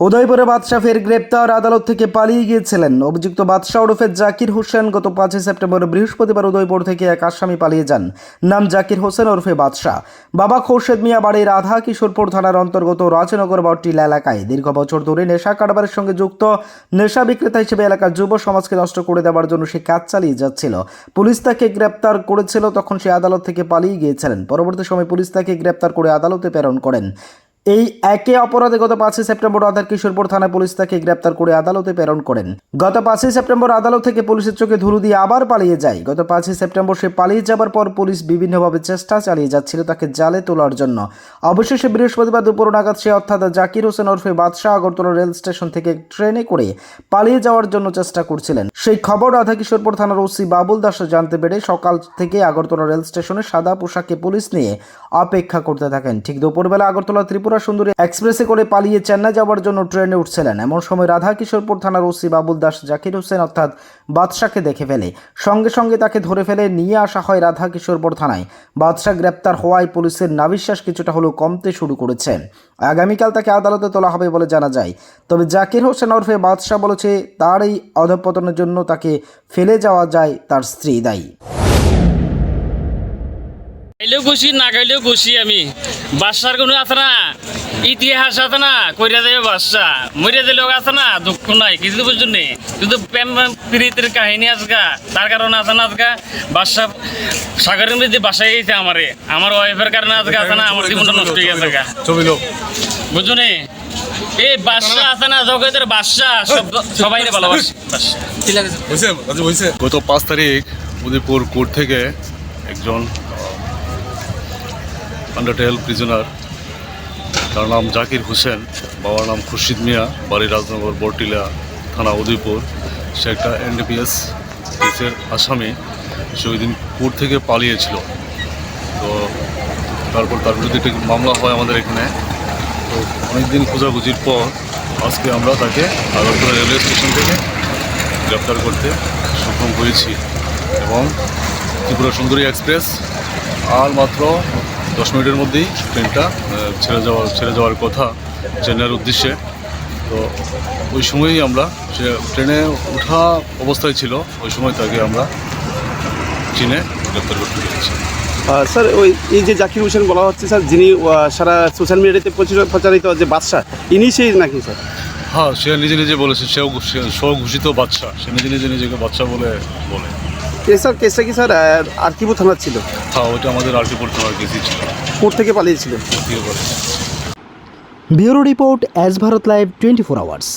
উদয়পুরে বাদশাহ ফের গ্রেপ্তার, আদালত থেকে পালিয়ে গিয়েছিলেন। অভিযুক্ত বাদশাহ ওরফে জাকির হোসেন গত পাঁচই সেপ্টেম্বর বৃহস্পতিবার উদয়পুর থেকে এক আসামি পালিয়ে যান। নাম জাকির হোসেন ওরফে বাদশাহ। বাবা খোরশেদ মিয়া বাড়ির রাধা কিশোরপুর থানার অন্তর্গত রাজনগর বটটিলা এলাকায় দীর্ঘ বছর ধরে নেশা কারবারের সঙ্গে যুক্ত, নেশা বিক্রেতা হিসেবে এলাকার যুব সমাজকে নষ্ট করে দেওয়ার জন্য সে কাজ চালিয়ে যাচ্ছিল। পুলিশ তাকে গ্রেপ্তার করেছিল, তখন সে আদালত থেকে পালিয়ে গিয়েছিলেন। পরবর্তী সময় পুলিশ তাকে গ্রেপ্তার করে আদালতে প্রেরণ করেন। এই একে অপরাধে গত পাঁচই সেপ্টেম্বর আধার কিশোরপুর থানায় পুলিশ তাকে গ্রেপ্তার করে আদালতে প্রেরণ করেন। গত পাঁচই সেপ্টেম্বর আদালত থেকে পুলিশের চোখে ধুলো দিয়ে আবার পালিয়ে যায়। গত পাঁচই সেপ্টেম্বর সে পালিয়ে যাবার পর পুলিশ বিভিন্নভাবে চেষ্টা চালিয়ে যাচ্ছিল তাকে জালে তোলার জন্য। অবশেষে বৃহস্পতিবার দুপুর নাগাদ সে অর্থাৎ জাকির হোসেন ওরফে বাদশাহ আগরতলা রেল স্টেশন থেকে ট্রেনে করে পালিয়ে যাওয়ার জন্য চেষ্টা করছিলেন। সেই খবর রাধা কিশোরপুর থানার ওসি বাবুল দাস জানতে পেরে সকাল থেকে আগরতলা রেল স্টেশনে সাদা পোশাকে পুলিশ নিয়ে অপেক্ষা করতে থাকেন। ঠিক দুপুরবেলা আগরতলা ত্রিপুরা সুন্দরী এক্সপ্রেসে করে পালিয়ে চেন্নাই যাওয়ার জন্য ট্রেনে উঠছিলেন। এমন সময় রাধা কিশোরপুর থানার ওসি বাবুল দাস জাকির হোসেন অর্থাৎ বাদশাকে দেখে ফেলে। সঙ্গে সঙ্গে তাকে ধরে ফেলে নিয়ে আসা হয় রাধা কিশোরপুর থানায়। বাদশাহ গ্রেপ্তার হওয়ায় পুলিশের নাবিশ্বাস কিছুটা হলেও কমতে শুরু করেছে। আগামীকাল তাকে আদালতে তোলা হবে বলে জানা যায়। তবে জাকির হোসেন ওরফে বাদশাহ বলেছে, তার এই অধপতনের জন্য তাকে ফেলে যাওয়া যায় তার স্ত্রী দায়ী। গাইলেও খুশি না গাইলেও খুশি আমি। বাদশার কোনো আছে না? ইতিহাস আছে না? কইরা দেবে বাদশা। মরিয়া দিলেও আছে না দুঃখ নাই কিছু বুঝছ নেই কিন্তু প্রেম প্রীতির কাহিনী আজকা তার কারণে আছে না আজকা বাদশা সাগরের মধ্যে বাসায় গেছে আমারে আমার ওয়াইফের কারণে আজকে আছে না? আমার জীবনটা নষ্ট হয়ে গেছে গা। বুঝছ নি? এই বাদশা আছে না? জগতের বাদশা সব- সবাই ভালোবাসে। হয়েছে গত পাঁচ তারিখ উদয়পুর কোর্ট থেকে একজন আন্ডারটেল প্রিজনার তার নাম জাকির হোসেন, বাবার নাম খুরশিদ মিয়া, বাড়ি রাজনগর, বরটিলা থানা উদয়পুর। সে একটা এনডিপিএস কেসের আসামি, সে ওই দিন কোর্ট থেকে পালিয়েছিল। তো তারপর তার বিরুদ্ধে একটি মামলা হয় আমাদের এখানে। তো অনেকদিন খোঁজাখুঁজির পর আজকে আমরা তাকে আগরতলা রেলওয়ে স্টেশন থেকে গ্রেপ্তার করতে সক্ষম হয়েছি। এবং ত্রিপুরা সুন্দরী এক্সপ্রেস, আর মাত্র দশ মিনিটের মধ্যেই ট্রেনটা ছেড়ে যাওয়ার ছেড়ে যাওয়ার কথা চেন্নাইয়ের উদ্দেশ্যে। তো ওই সময়ই আমরা সে ট্রেনে ওঠা অবস্থায় ছিল ওই সময় তাকে আমরা চিনে গ্রেপ্তার করতে পেরেছি। স্যার ওই এই যে জাকির হোসেন বলা হচ্ছে স্যার যিনি সারা সোশ্যাল মিডিয়াতে প্রচুর প্রচারিত যে বাদশাহ ইনি সেই নাকি স্যার? হ্যাঁ সে নিজে নিজে বলেছে সেও স্বঘোষিত বাচ্চা সে নিজে নিজে নিজেকে বাচ্চা বলে বলে। স্যার কেসটা কি স্যার আরকিপুর থানার ছিল? হ্যাঁ ওটা আমাদের আলটিপুর থানার কেসই ছিল। কোর্ট থেকে পালিয়েছিলেন bureau report as Bharat live twenty four hours.